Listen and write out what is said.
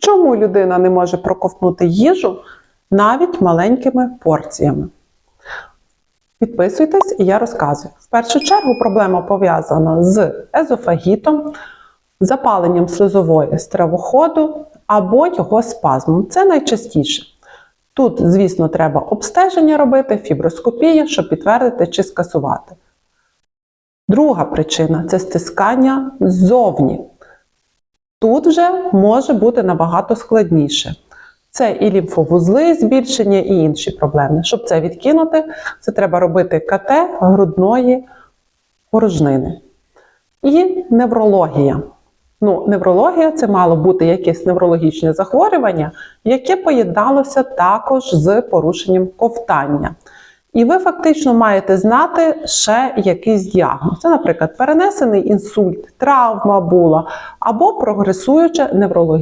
Чому людина не може проковтнути їжу навіть маленькими порціями? Підписуйтесь і я розказую. В першу чергу проблема пов'язана з езофагітом, запаленням слизової стравоходу або його спазмом. Це найчастіше. Тут, звісно, треба обстеження робити, фіброскопію, щоб підтвердити чи скасувати. Друга причина це стискання ззовні. Тут вже може бути набагато складніше. Це і лімфовузли, збільшення, і інші проблеми. Щоб це відкинути, це треба робити КТ грудної порожнини. І неврологія. Ну, неврологія це мало бути якесь неврологічне захворювання, яке поєдналося також з порушенням ковтання. І ви фактично маєте знати ще якийсь діагноз. Це, наприклад, перенесений інсульт, травма була або прогресуюча неврологічне